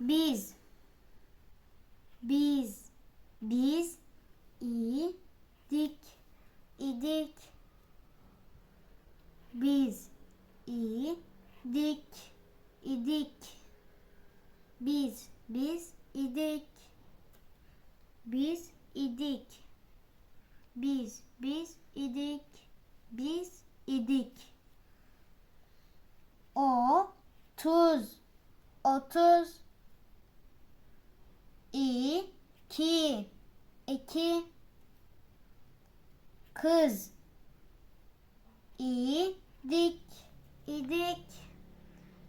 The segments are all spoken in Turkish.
biz. Biz. Biz idik. İdik. Biz idik. İdik. Biz biz idik. Biz idik. Biz biz idik. Biz idik o tuz otuz iki. İki. Kız. İdik idik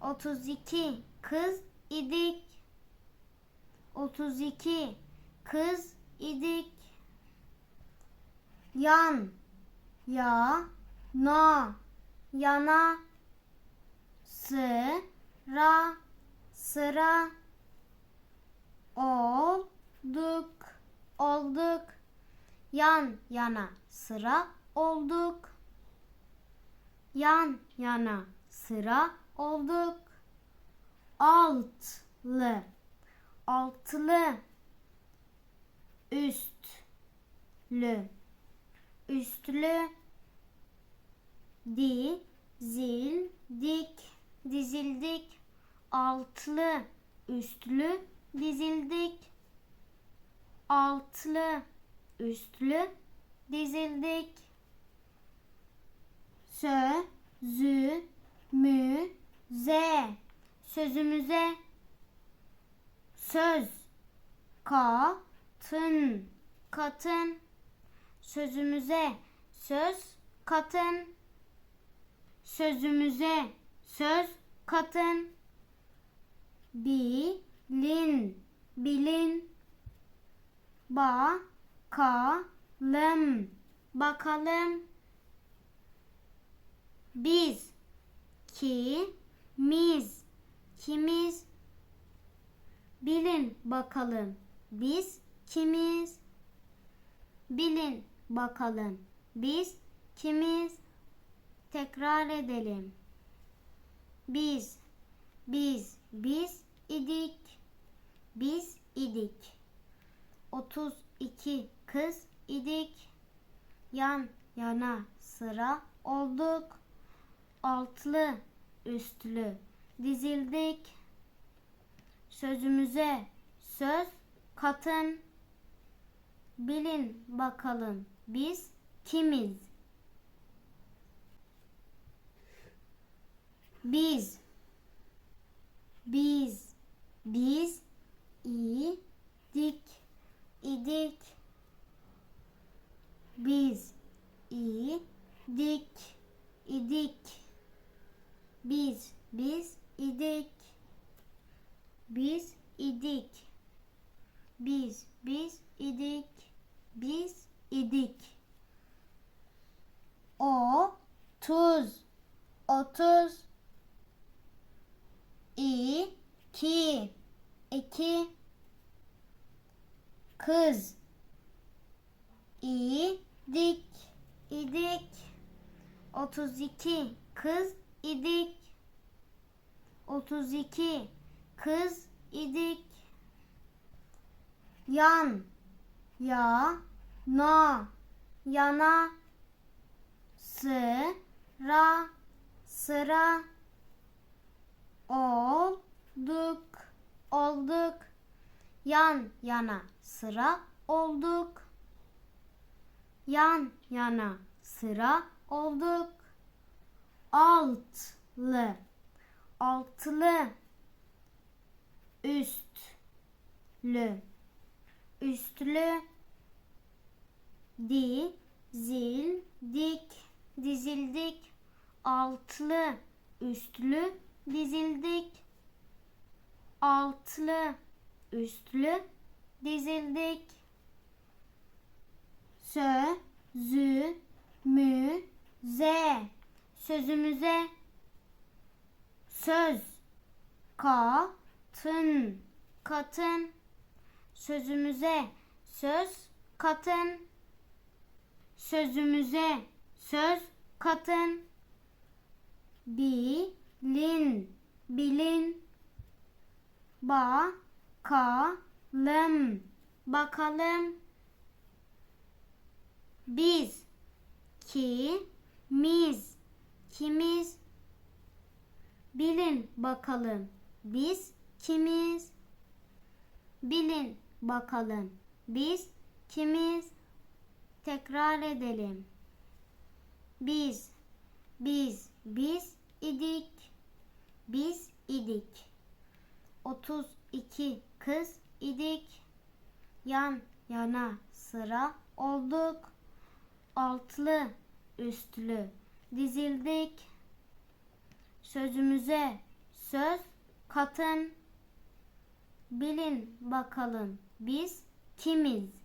otuz iki. Kız idik otuz iki. Kız idik yan. Ya na. Yana. Sıra sıra olduk olduk. Yan yana sıra olduk. Yan yana sıra olduk. Altlı altılı üstlü üstlü. Dizildik dizildik. Altlı üstlü dizildik altlı üstlü dizildik. Sözümüze sözümüze söz katın katın. Sözümüze söz katın. Sözümüze söz katın. Bilin bilin bakalım. Bakalım. Biz kimiz? Kimiz? Bilin bakalım. Biz kimiz? Bilin bakalım. Biz kimiz? Tekrar edelim. Biz biz biz idik. Biz idik 32 kız idik. Yan yana sıra olduk. Altlı üstlü dizildik. Sözümüze söz katın. Bilin bakalım biz kimiz? Biz. Biz. Biz idik idik biz idik idik. Biz biz idik. Biz idik. Biz biz idik. Biz idik. O tuz otuz iki iki kız. İdik idik otuz iki kız idik otuz iki kız idik yan ya na yana sıra sıra. Olduk olduk yan yana sıra olduk. Yan yana sıra olduk. Altlı altılı. Üstlü. Üstlü. Dizildik. Dizildik. Altlı üstlü. Dizildik. Altlı üstlü dizildik. Sözümüze sözümüze söz katın katın. Sözümüze söz katın. Sözümüze söz katın. Bilin bilin Bakalım. Bakalım. Biz. Kimiz. Kimiz. Bilin bakalım. Biz kimiz? Bilin bakalım. Biz kimiz? Tekrar edelim. Biz, biz, biz idik. Biz idik. 32 kız idik. Yan yana sıra olduk. Altlı üstlü dizildik. Sözümüze söz katın. Bilin bakalım biz kimiz?